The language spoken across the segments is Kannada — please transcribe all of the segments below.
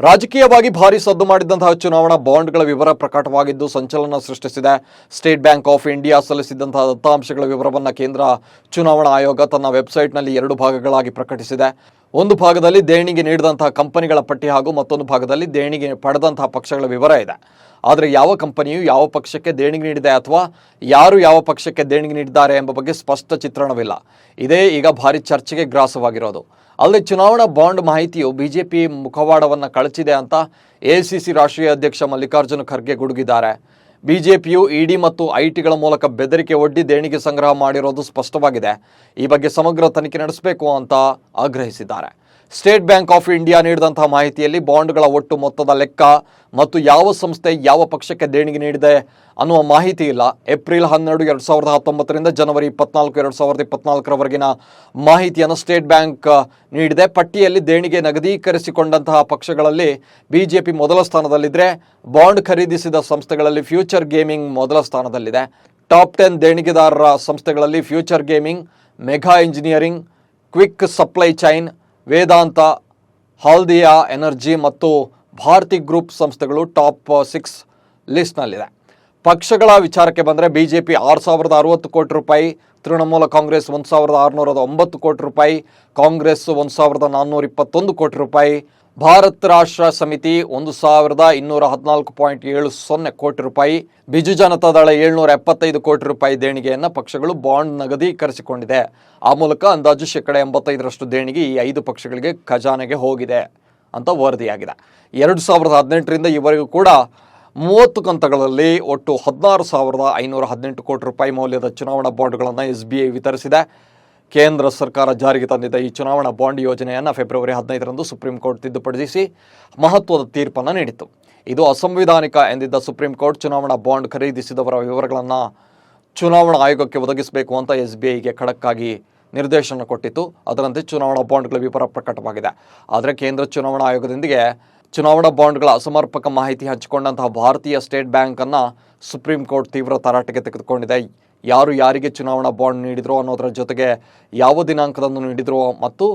ರಾಜಕೀಯವಾಗಿ ಭಾರಿ ಸದ್ದು ಮಾಡಿದಂತಹ ಚುನಾವಣಾ ಬಾಂಡ್ಗಳ ವಿವರ ಪ್ರಕಟವಾಗಿದ್ದು ಸಂಚಲನ ಸೃಷ್ಟಿಸಿದೆ. ಸ್ಟೇಟ್ ಬ್ಯಾಂಕ್ ಆಫ್ ಇಂಡಿಯಾ ಸಲ್ಲಿಸಿದಂತಹ ದತ್ತಾಂಶಗಳ ವಿವರವನ್ನು ಕೇಂದ್ರ ಚುನಾವಣಾ ಆಯೋಗ ತನ್ನ ವೆಬ್ಸೈಟ್ನಲ್ಲಿ ಎರಡು ಭಾಗಗಳಾಗಿ ಪ್ರಕಟಿಸಿದೆ. ಒಂದು ಭಾಗದಲ್ಲಿ ದೇಣಿಗೆ ನೀಡಿದಂತಹ ಕಂಪನಿಗಳ ಪಟ್ಟಿ ಹಾಗೂ ಮತ್ತೊಂದು ಭಾಗದಲ್ಲಿ ದೇಣಿಗೆ ಪಡೆದಂತಹ ಪಕ್ಷಗಳ ವಿವರ ಇದೆ. ಆದರೆ ಯಾವ ಕಂಪನಿಯು ಯಾವ ಪಕ್ಷಕ್ಕೆ ದೇಣಿಗೆ ನೀಡಿದೆ ಅಥವಾ ಯಾರು ಯಾವ ಪಕ್ಷಕ್ಕೆ ದೇಣಿಗೆ ನೀಡಿದ್ದಾರೆ ಎಂಬ ಬಗ್ಗೆ ಸ್ಪಷ್ಟ ಚಿತ್ರಣವಿಲ್ಲ. ಇದೇ ಈಗ ಭಾರಿ ಚರ್ಚೆಗೆ ಗ್ರಾಸವಾಗಿರೋದು. ಅಲ್ಲಿ ಚುನಾವಣಾ ಬಾಂಡ್ ಮಾಹಿತಿಯು ಬಿಜೆಪಿ ಮುಖವಾಡವನ್ನು ಕಳಚಿದೆ ಅಂತ ಎಐಸಿಸಿ ರಾಷ್ಟ್ರೀಯ ಅಧ್ಯಕ್ಷ ಮಲ್ಲಿಕಾರ್ಜುನ ಖರ್ಗೆ ಗುಡುಗಿದ್ದಾರೆ. ಬಿಜೆಪಿಯು ಇಡಿ ಮತ್ತು ಐಟಿಗಳ ಮೂಲಕ ಬೆದರಿಕೆ ಒಡ್ಡಿ ದೇಣಿಗೆ ಸಂಗ್ರಹ ಮಾಡಿರೋದು ಸ್ಪಷ್ಟವಾಗಿದೆ. ಈ ಬಗ್ಗೆ ಸಮಗ್ರ ತನಿಖೆ ನಡೆಸಬೇಕು ಅಂತ ಆಗ್ರಹಿಸಿದ್ದಾರೆ. ಸ್ಟೇಟ್ ಬ್ಯಾಂಕ್ ಆಫ್ ಇಂಡಿಯಾ ನೀಡಿದಂತಹ ಮಾಹಿತಿಯಲ್ಲಿ ಬಾಂಡ್ಗಳ ಒಟ್ಟು ಮೊತ್ತದ ಲೆಕ್ಕ ಮತ್ತು ಯಾವ ಸಂಸ್ಥೆ ಯಾವ ಪಕ್ಷಕ್ಕೆ ದೇಣಿಗೆ ನೀಡಿದೆ ಅನ್ನುವ ಮಾಹಿತಿ ಇಲ್ಲ. ಏಪ್ರಿಲ್ ಹನ್ನೆರಡು, ಎರಡು ಸಾವಿರದ ಹತ್ತೊಂಬತ್ತರಿಂದ ಜನವರಿ ಇಪ್ಪತ್ನಾಲ್ಕು, ಎರಡು ಸಾವಿರದ ಇಪ್ಪತ್ನಾಲ್ಕರವರೆಗಿನ ಮಾಹಿತಿಯನ್ನು ಸ್ಟೇಟ್ ಬ್ಯಾಂಕ್ ನೀಡಿದೆ. ಪಟ್ಟಿಯಲ್ಲಿ ದೇಣಿಗೆ ನಗದೀಕರಿಸಿಕೊಂಡಂತಹ ಪಕ್ಷಗಳಲ್ಲಿ ಬಿಜೆಪಿ ಮೊದಲ ಸ್ಥಾನದಲ್ಲಿದ್ದರೆ ಬಾಂಡ್ ಖರೀದಿಸಿದ ಸಂಸ್ಥೆಗಳಲ್ಲಿ ಫ್ಯೂಚರ್ ಗೇಮಿಂಗ್ ಮೊದಲ ಸ್ಥಾನದಲ್ಲಿದೆ. ಟಾಪ್ ಟೆನ್ ದೇಣಿಗೆದಾರರ ಸಂಸ್ಥೆಗಳಲ್ಲಿ future gaming, mega engineering quick supply chain Vedanta Haldia energy ಮತ್ತು ಭಾರತಿ ಗ್ರೂಪ್ ಸಂಸ್ಥೆಗಳು ಟಾಪ್ ಸಿಕ್ಸ್ ಲಿಸ್ಟ್ನಲ್ಲಿದೆ. ಪಕ್ಷಗಳ ವಿಚಾರಕ್ಕೆ ಬಂದರೆ ಬಿ ಜೆ ಪಿ ಆರು ಸಾವಿರದ ಅರವತ್ತು ಕೋಟಿ ರೂಪಾಯಿ, ತೃಣಮೂಲ ಕಾಂಗ್ರೆಸ್ ಒಂದು ಸಾವಿರದ ಆರುನೂರದ ಒಂಬತ್ತು ಕೋಟಿ ರೂಪಾಯಿ, ಕಾಂಗ್ರೆಸ್ ಒಂದು ಸಾವಿರದ ನಾನ್ನೂರ ಇಪ್ಪತ್ತೊಂದು ಕೋಟಿ ರೂಪಾಯಿ, ಭಾರತ್ ರಾಷ್ಟ್ರ ಸಮಿತಿ ಒಂದು ಸಾವಿರದ ಇನ್ನೂರ ಹದಿನಾಲ್ಕು ಪಾಯಿಂಟ್ ಏಳು ಸೊನ್ನೆ ಕೋಟಿ ರೂಪಾಯಿ, ಬಿಜು ಜನತಾದಳ ಏಳ್ನೂರ ಎಪ್ಪತ್ತೈದು ಕೋಟಿ ರೂಪಾಯಿ ದೇಣಿಗೆಯನ್ನು ಪಕ್ಷಗಳು ಬಾಂಡ್ ನಗದೀಕರಿಸಿಕೊಂಡಿದೆ. ಆ ಮೂಲಕ ಅಂದಾಜು ಶೇಕಡ ಎಂಬತ್ತೈದರಷ್ಟು ದೇಣಿಗೆ ಈ ಐದು ಪಕ್ಷಗಳಿಗೆ ಖಜಾನೆಗೆ ಹೋಗಿದೆ ಅಂತ ವರದಿಯಾಗಿದೆ. ಎರಡು ಸಾವಿರದ ಹದಿನೆಂಟರಿಂದ ಈವರೆಗೂ ಕೂಡ ಮೂವತ್ತು ಕಂತಗಳಲ್ಲಿ ಒಟ್ಟು ಹದಿನಾರು ಸಾವಿರದ ಐನೂರ ಹದಿನೆಂಟು ಕೋಟಿ ರೂಪಾಯಿ ಮೌಲ್ಯದ ಚುನಾವಣಾ ಬಾಂಡ್ಗಳನ್ನು ಎಸ್ ಬಿ ಐ ವಿತರಿಸಿದೆ. ಕೇಂದ್ರ ಸರ್ಕಾರ ಜಾರಿಗೆ ತಂದಿದ್ದ ಈ ಚುನಾವಣಾ ಬಾಂಡ್ ಯೋಜನೆಯನ್ನು ಫೆಬ್ರವರಿ ಹದಿನೈದರಂದು ಸುಪ್ರೀಂ ಕೋರ್ಟ್ ತಿದ್ದುಪಡಿಸಿ ಮಹತ್ವದ ತೀರ್ಪನ್ನು ನೀಡಿತು ಇದು ಅಸಂವಿಧಾನಿಕ ಎಂದಿದ್ದ ಸುಪ್ರೀಂ ಕೋರ್ಟ್ ಚುನಾವಣಾ ಬಾಂಡ್ ಖರೀದಿಸಿದವರ ವಿವರಗಳನ್ನು ಚುನಾವಣಾ ಆಯೋಗಕ್ಕೆ ಒದಗಿಸಬೇಕು ಅಂತ ಎಸ್ ಬಿ ಐಗೆ ಖಡಕ್ಕಾಗಿ ನಿರ್ದೇಶನ ಕೊಟ್ಟಿತ್ತು. ಅದರಂತೆ ಚುನಾವಣಾ ಬಾಂಡ್ಗಳ ವಿವರ ಪ್ರಕಟವಾಗಿದೆ. ಆದರೆ ಕೇಂದ್ರ ಚುನಾವಣಾ ಆಯೋಗದೊಂದಿಗೆ ಚುನಾವಣಾ ಬಾಂಡ್ಗಳ ಅಸಮರ್ಪಕ ಮಾಹಿತಿ ಹಂಚಿಕೊಂಡಂತಹ ಭಾರತೀಯ ಸ್ಟೇಟ್ ಬ್ಯಾಂಕನ್ನು ಸುಪ್ರೀಂ ಕೋರ್ಟ್ ತೀವ್ರ ತರಾಟೆಗೆ ತೆಗೆದುಕೊಂಡಿದೆ. ಯಾರು ಯಾರಿಗೆ ಚುನಾವಣಾ ಬಾಂಡ್ ನೀಡಿದ್ರು ಅನ್ನೋದರ ಜೊತೆಗೆ ಯಾವ ದಿನಾಂಕದಂದು ನೀಡಿದ್ರು ಮತ್ತು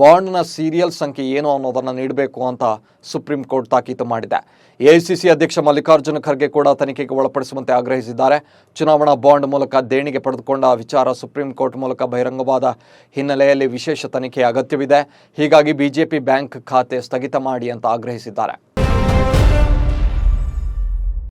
ಬಾಂಡ್ನ ಸೀರಿಯಲ್ ಸಂಖ್ಯೆ ಏನು ಅನ್ನೋದನ್ನು ನೀಡಬೇಕು ಅಂತ ಸುಪ್ರೀಂ ಕೋರ್ಟ್ ತಾಕೀತು ಮಾಡಿದೆ. ಎಐಸಿಸಿ ಅಧ್ಯಕ್ಷ ಮಲ್ಲಿಕಾರ್ಜುನ ಖರ್ಗೆ ಕೂಡ ತನಿಖೆಗೆ ಒಳಪಡಿಸುವಂತೆ ಆಗ್ರಹಿಸಿದ್ದಾರೆ. ಚುನಾವಣಾ ಬಾಂಡ್ ಮೂಲಕ ದೇಣಿಗೆ ಪಡೆದುಕೊಂಡ ವಿಚಾರ ಸುಪ್ರೀಂ ಕೋರ್ಟ್ ಮೂಲಕ ಬಹಿರಂಗವಾದ ಹಿನ್ನೆಲೆಯಲ್ಲಿ ವಿಶೇಷ ತನಿಖೆ ಅಗತ್ಯವಿದೆ. ಹೀಗಾಗಿ ಬಿಜೆಪಿ ಬ್ಯಾಂಕ್ ಖಾತೆ ಸ್ಥಗಿತ ಮಾಡಿ ಅಂತ ಆಗ್ರಹಿಸಿದ್ದಾರೆ.